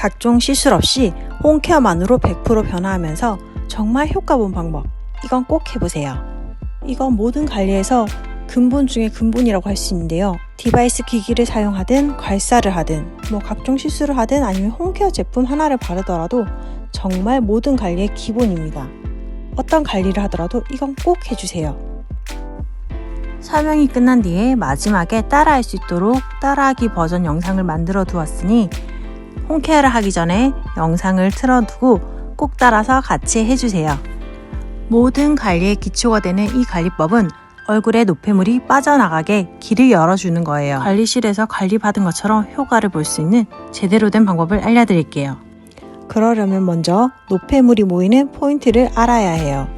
각종 시술 없이 홈케어만으로 100% 변화하면서 정말 효과 본 방법. 이건 꼭 해보세요. 이건 모든 관리에서 근본 중에 근본이라고 할 수 있는데요. 디바이스 기기를 사용하든 괄사를 하든 뭐 각종 시술을 하든 아니면 홈케어 제품 하나를 바르더라도 정말 모든 관리의 기본입니다. 어떤 관리를 하더라도 이건 꼭 해주세요. 설명이 끝난 뒤에 마지막에 따라할 수 있도록 따라하기 버전 영상을 만들어 두었으니 홈케어를 하기 전에 영상을 틀어두고 꼭 따라서 같이 해주세요. 모든 관리의 기초가 되는 이 관리법은 얼굴에 노폐물이 빠져나가게 길을 열어주는 거예요. 관리실에서 관리받은 것처럼 효과를 볼 수 있는 제대로 된 방법을 알려드릴게요. 그러려면 먼저 노폐물이 모이는 포인트를 알아야 해요.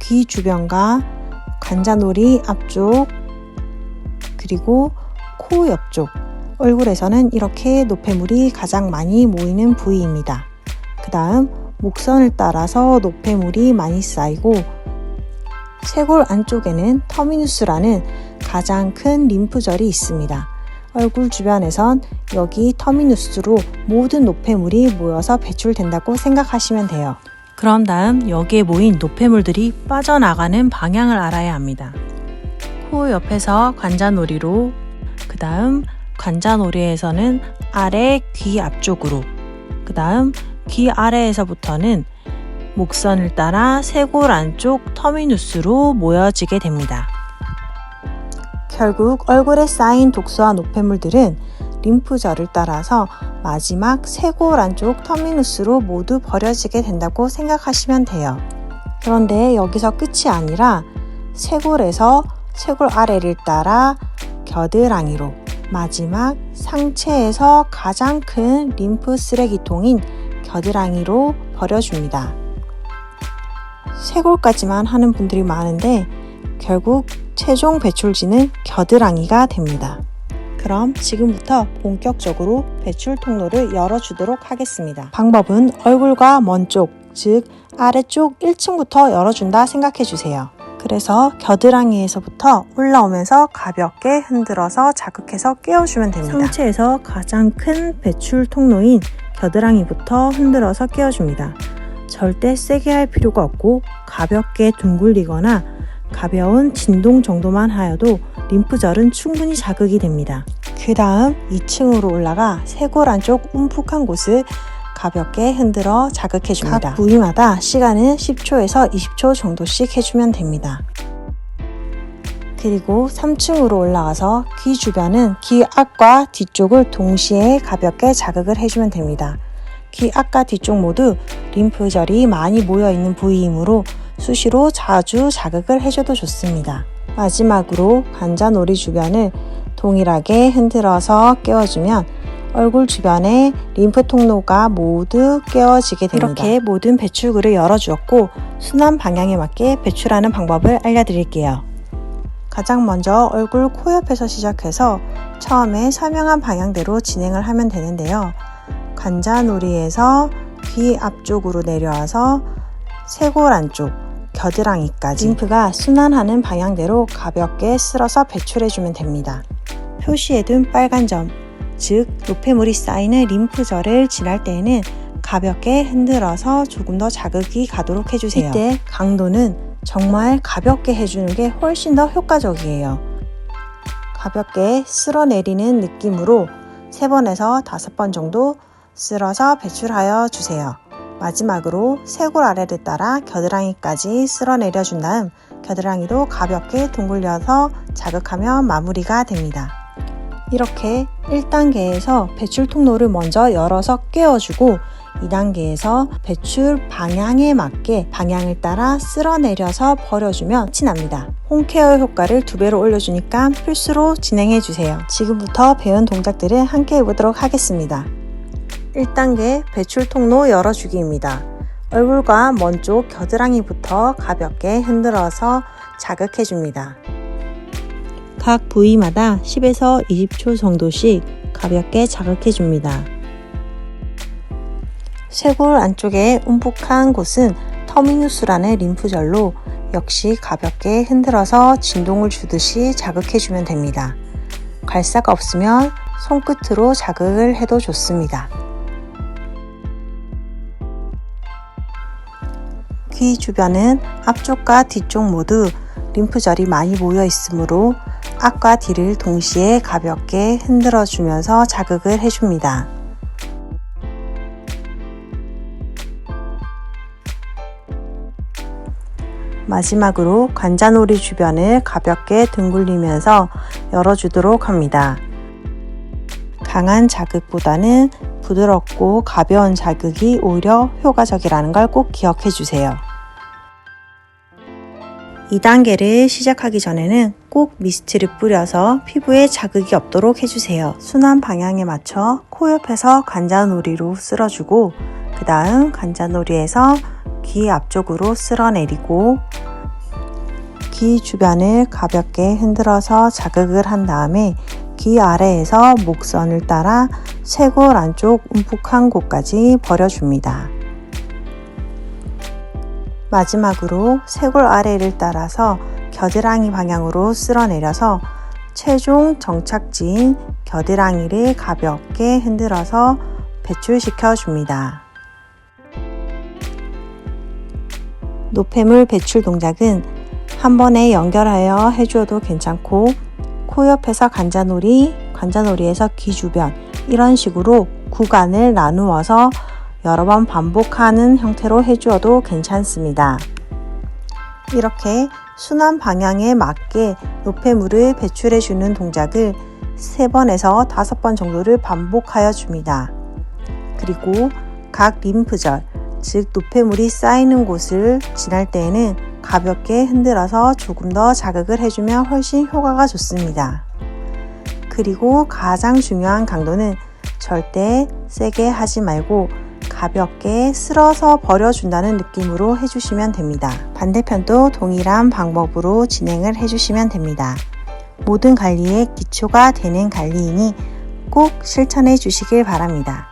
귀 주변과 관자놀이 앞쪽, 그리고 코 옆쪽, 얼굴에서는 이렇게 노폐물이 가장 많이 모이는 부위입니다. 그 다음 목선을 따라서 노폐물이 많이 쌓이고 쇄골 안쪽에는 터미누스라는 가장 큰 림프절이 있습니다. 얼굴 주변에선 여기 터미누스로 모든 노폐물이 모여서 배출된다고 생각하시면 돼요. 그럼 다음 여기에 모인 노폐물들이 빠져나가는 방향을 알아야 합니다. 코 옆에서 관자놀이로 그 다음 관자놀이에서는 아래 귀 앞쪽으로 그 다음 귀 아래에서부터는 목선을 따라 쇄골 안쪽 터미누스로 모여지게 됩니다. 결국 얼굴에 쌓인 독소와 노폐물들은 림프절을 따라서 마지막 쇄골 안쪽 터미누스로 모두 버려지게 된다고 생각하시면 돼요. 그런데 여기서 끝이 아니라 쇄골에서 쇄골 아래를 따라 겨드랑이로 마지막 상체에서 가장 큰 림프 쓰레기통인 겨드랑이로 버려줍니다. 쇄골까지만 하는 분들이 많은데 결국 최종 배출지는 겨드랑이가 됩니다. 그럼 지금부터 본격적으로 배출 통로를 열어주도록 하겠습니다. 방법은 얼굴과 먼 쪽, 즉 아래쪽 1층부터 열어준다 생각해 주세요. 그래서 겨드랑이에서부터 올라오면서 가볍게 흔들어서 자극해서 깨워주면 됩니다. 상체에서 가장 큰 배출 통로인 겨드랑이부터 흔들어서 깨워줍니다. 절대 세게 할 필요가 없고 가볍게 둥글리거나 가벼운 진동 정도만 하여도 림프절은 충분히 자극이 됩니다. 그 다음 2층으로 올라가 쇄골 안쪽 움푹한 곳을 가볍게 흔들어 자극해 줍니다. 각 부위마다 시간은 10초에서 20초 정도씩 해주면 됩니다. 그리고 3층으로 올라가서 귀 주변은 귀 앞과 뒤쪽을 동시에 가볍게 자극을 해주면 됩니다. 귀 앞과 뒤쪽 모두 림프절이 많이 모여 있는 부위이므로 수시로 자주 자극을 해줘도 좋습니다. 마지막으로 관자놀이 주변을 동일하게 흔들어서 깨워주면 얼굴 주변에 림프 통로가 모두 깨어지게 됩니다. 이렇게 모든 배출구를 열어주었고 순환 방향에 맞게 배출하는 방법을 알려드릴게요. 가장 먼저 얼굴 코 옆에서 시작해서 처음에 설명한 방향대로 진행을 하면 되는데요. 관자놀이에서 귀 앞쪽으로 내려와서 쇄골 안쪽, 겨드랑이까지 림프가 순환하는 방향대로 가볍게 쓸어서 배출해주면 됩니다. 표시해둔 빨간 점, 즉 노폐물이 쌓이는 림프절을 지날 때에는 가볍게 흔들어서 조금 더 자극이 가도록 해주세요. 이때 강도는 정말 가볍게 해주는 게 훨씬 더 효과적이에요. 가볍게 쓸어내리는 느낌으로 3번에서 5번 정도 쓸어서 배출하여 주세요. 마지막으로 쇄골 아래를 따라 겨드랑이까지 쓸어내려 준 다음 겨드랑이도 가볍게 둥글려서 자극하면 마무리가 됩니다. 이렇게 1단계에서 배출 통로를 먼저 열어서 깨워주고 2단계에서 배출 방향에 맞게 방향을 따라 쓸어내려서 버려주면 납니다. 홈케어 효과를 두 배로 올려주니까 필수로 진행해주세요. 지금부터 배운 동작들을 함께 해보도록 하겠습니다. 1단계 배출 통로 열어주기입니다. 얼굴과 먼 쪽 겨드랑이부터 가볍게 흔들어서 자극해줍니다. 각 부위마다 10에서 20초 정도씩 가볍게 자극해 줍니다. 쇄골 안쪽에 움푹한 곳은 터미누스라는 림프절로 역시 가볍게 흔들어서 진동을 주듯이 자극해 주면 됩니다. 괄사가 없으면 손끝으로 자극을 해도 좋습니다. 귀 주변은 앞쪽과 뒤쪽 모두 림프절이 많이 모여 있으므로 앞과 뒤를 동시에 가볍게 흔들어 주면서 자극을 해줍니다. 마지막으로 관자놀이 주변을 가볍게 둥글리면서 열어주도록 합니다. 강한 자극보다는 부드럽고 가벼운 자극이 오히려 효과적이라는 걸 꼭 기억해 주세요. 2단계를 시작하기 전에는 꼭 미스트를 뿌려서 피부에 자극이 없도록 해주세요. 순환 방향에 맞춰 코 옆에서 관자놀이로 쓸어주고 그 다음 관자놀이에서 귀 앞쪽으로 쓸어내리고 귀 주변을 가볍게 흔들어서 자극을 한 다음에 귀 아래에서 목선을 따라 쇄골 안쪽 움푹한 곳까지 버려줍니다. 마지막으로 쇄골 아래를 따라서 겨드랑이 방향으로 쓸어내려서 최종 정착지인 겨드랑이를 가볍게 흔들어서 배출시켜 줍니다. 노폐물 배출 동작은 한 번에 연결하여 해주어도 괜찮고 코 옆에서 관자놀이, 관자놀이에서 귀 주변 이런 식으로 구간을 나누어서 여러 번 반복하는 형태로 해주어도 괜찮습니다. 이렇게 순환 방향에 맞게 노폐물을 배출해 주는 동작을 3번에서 5번 정도를 반복하여 줍니다. 그리고 각 림프절, 즉 노폐물이 쌓이는 곳을 지날 때에는 가볍게 흔들어서 조금 더 자극을 해주면 훨씬 효과가 좋습니다. 그리고 가장 중요한 강도는 절대 세게 하지 말고 가볍게 쓸어서 버려준다는 느낌으로 해주시면 됩니다. 반대편도 동일한 방법으로 진행을 해주시면 됩니다. 모든 관리의 기초가 되는 관리이니 꼭 실천해 주시길 바랍니다.